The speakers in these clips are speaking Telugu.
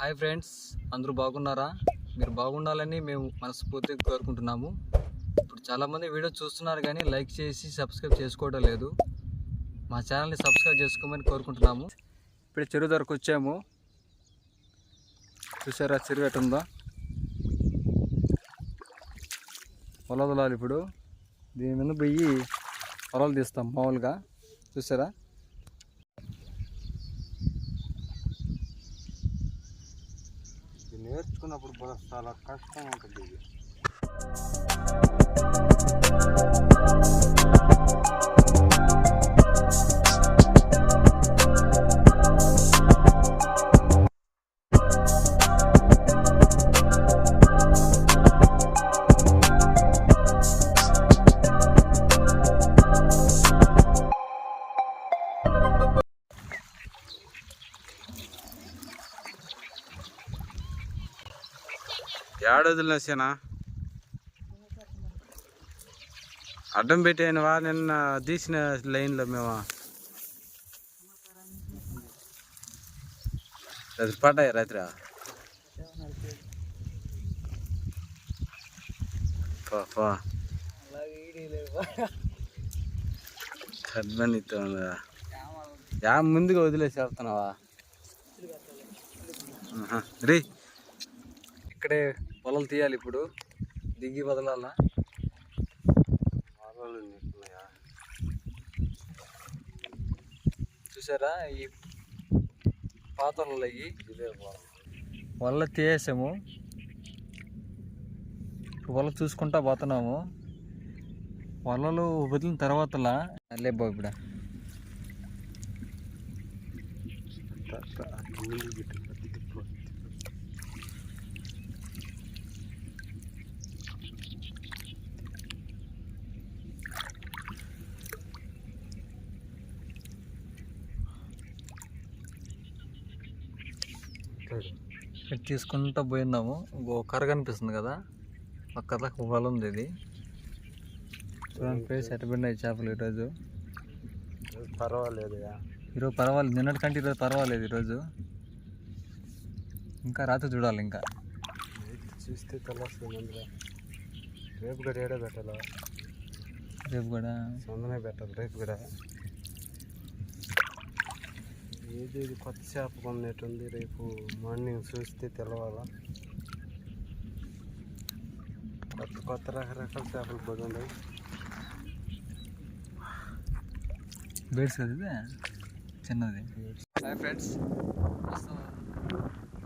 హాయ్ ఫ్రెండ్స్ అందరూ బాగున్నారా? మీరు బాగుండాలని మేము మనస్ఫూర్తిగా కోరుకుంటున్నాము. ఇప్పుడు చాలామంది వీడియో చూస్తున్నారు కానీ లైక్ చేసి సబ్స్క్రైబ్ చేసుకోవడం లేదు. మా ఛానల్ని సబ్స్క్రైబ్ చేసుకోమని కోరుకుంటున్నాము. ఇప్పుడు చెరువు దగ్గరకు వచ్చాము. చూసారా చెరువు ఎట్టుందా ఉందో? పొలదలాలు ఇప్పుడు. దీని మీద పోయి పొలాలు తీస్తాం మామూలుగా. చూసారా? నేర్చుకున్నప్పుడు బా- చాలా కష్టం ఉంటుంది. ఇది నసేనా అడ్డం పెట్టానువా నిన్న తీసిన లైన్లో మేము. రాత్రి పడ్డాయి రాత్రి? పా యా ముందుగా వదిలేసి వెళ్తున్నావా? రీ రే. ఇక్కడే పొలాలు తీయాలి ఇప్పుడు. దిగి వదలాలా? చూసారా? ఈ పాత వలలు అయ్యి వల్ల తీసేసాము వల్ల చూసుకుంటా పోతున్నాము. వలలు వదిలిన తర్వాతలా లే బాబు ఇప్పుడు తీసుకుంటా పోయినాము. ఒక కర్ర కనిపిస్తుంది కదా. ఆ కర్రకు వల ఉంది ఇది. చూడండి ఫ్రెండ్స్ ఎట్ట పడినాయి చేపలు ఈరోజు. పర్వాలేదు ఈరోజు పర్వాలేదు. నిన్నటికంటే ఈరోజు పర్వాలేదు ఈరోజు. ఇంకా రాత్రి చూడాలి ఇంకా. చూస్తే తెలుస్తుంది అందులో. రేపు కూడా ఏడే పెట్టాలా? రేపు కూడా. సొందనే పెట్టాలి రేపు కూడా. ఏది ఇది కొత్త చేప కొన్నట్టుంది రేపు మార్నింగ్ చూస్తే తెలవాలా? కొత్త కొత్త రకరకాల చేపలు పడి ఉన్నాయి. బేడ్స్ కదా చిన్నది. హాయ్ ఫ్రెండ్స్ ప్రస్తుతం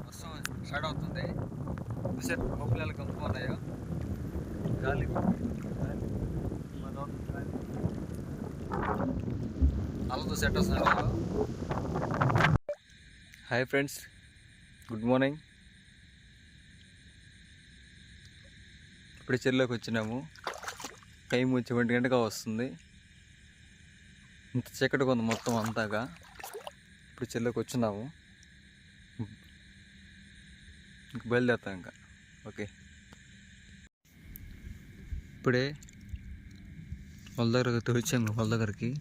ప్రస్తుతం స్టార్ట్ అవుతుంది. మొక్కలు కమ్ముకున్నాయో గాలి. అల్లతో సెట్ వస్తున్నారు హాయ్ ఫ్రెండ్స్ గుడ్ మార్నింగ్ ఇప్పుడు చెల్లోకి వచ్చినాము. టైం వచ్చి ఒంటి గంటగా వస్తుంది. ఇంత చీకటిగా ఉంది మొత్తం అంతాగా ఇప్పుడు చెల్లోకి వచ్చినాము. ఇంక బయలుదేరుతాం ఇంకా. ఓకే. ఇప్పుడే వాళ్ళ దగ్గరకు వచ్చాము వాళ్ళ దగ్గరికి.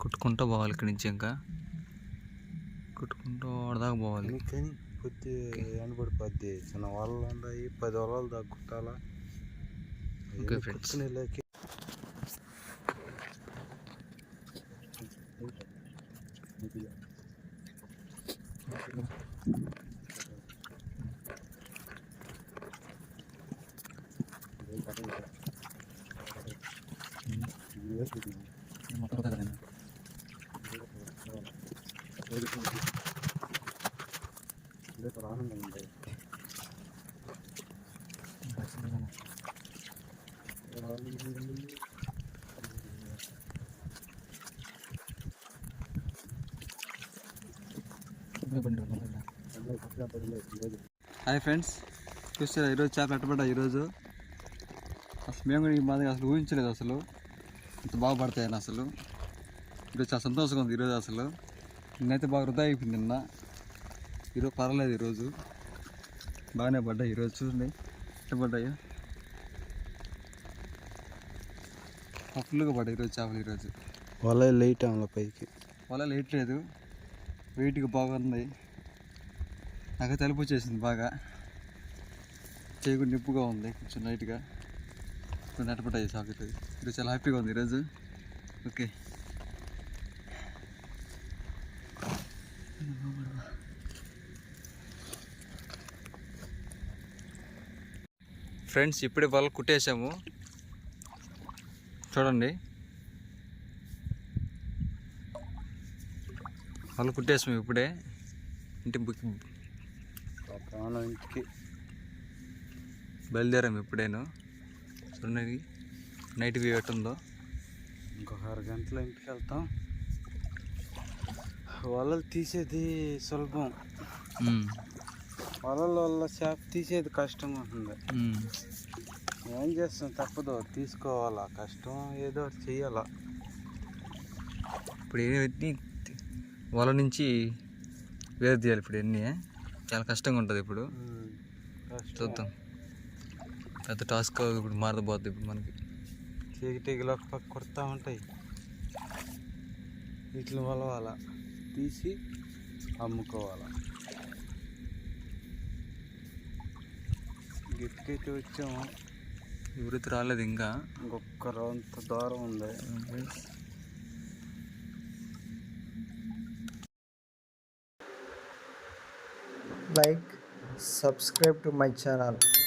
కుట్టుకుంటూ పోవాలి ఇక్కడి నుంచి ఇంకా. కుట్టుకుంటూ ఆడదాకా పోవాలి. అందుకని కొద్ది ఎండబడిపోద్ది చిన్న వాళ్ళు ఉన్నాయి పది వలలు దాకా కుట్టాలా Okay, friends. కుట్టుకునేలాకి హాయ్ ఫ్రెండ్స్ చూసారా ఈరోజు చేపలు ఎట్టబడ్డా ఈరోజు? అసలు మేము కూడా ఈ మాదిరి అసలు ఊహించలేదు అసలు. ఇంత బాగుపడతాయని అసలు. ఈరోజు చాలా సంతోషంగా ఉంది ఈరోజు అసలు. నిన్నైతే బాగా వృధా అయిపోయింది నిన్న. ఈరోజు పర్వాలేదు ఈరోజు. బాగానే పడ్డాయి ఈరోజు చూడండి. ఎట్ట పడ్డాయో. ఫుల్గా పడ్డాయి ఈరోజు చేపలు ఈరోజు. వల లైట్ ఆమె పైకి. వల లేట్ లేదు. వెయిట్గా బాగుంది నాకు తలుపు వచ్చేసింది బాగా. చేయకుండా నిప్పుగా ఉంది కొంచెం లైట్గా. కొంచెం అయ్యి సాగుతుంది ఈరోజు చాలా హ్యాపీగా ఉంది ఈరోజు. ఓకే. ఫ్రెండ్స్ ఇప్పుడే వాళ్ళు కుట్టేసాము చూడండి. వాళ్ళు కుట్టేసాము ఇప్పుడే. ఇంటి బుక్ ఇంటికి. బయలుదేరాము ఇప్పుడేను. చూడండి నైట్ వ్యూ ఎట్టుందో. ఇంకొక ఆరు గంటల ఇంటికి వెళ్తాం. వలలు తీసేది సులభం. వలల వల్ల చేప తీసేది కష్టం ఉంటుంది. ఏం చేస్తాం? తప్పదు. తీసుకోవాలా? కష్టం ఏదో ఒకటి చెయ్యాలా? ఇప్పుడు ఏమి వాళ్ళ నుంచి వేరు తీయాలి ఇప్పుడు ఎన్ని? చాలా కష్టంగా ఉంటుంది ఇప్పుడు. చూద్దాం. పెద్ద టాస్క్ ఇప్పుడు మారదపోద్ది ఇప్పుడు మనకి. చీకటిగిలో ఒక పక్క కొడతా ఉంటాయి. వీటిని వలవాల? తీసి అమ్ముకోవాలా. గిఫ్ట్కైతే వచ్చాము. ఎవరైతే రాలేదు ఇంకా. ఇంకొక రౌండ్ దూరం ఉంది. like subscribe to my channel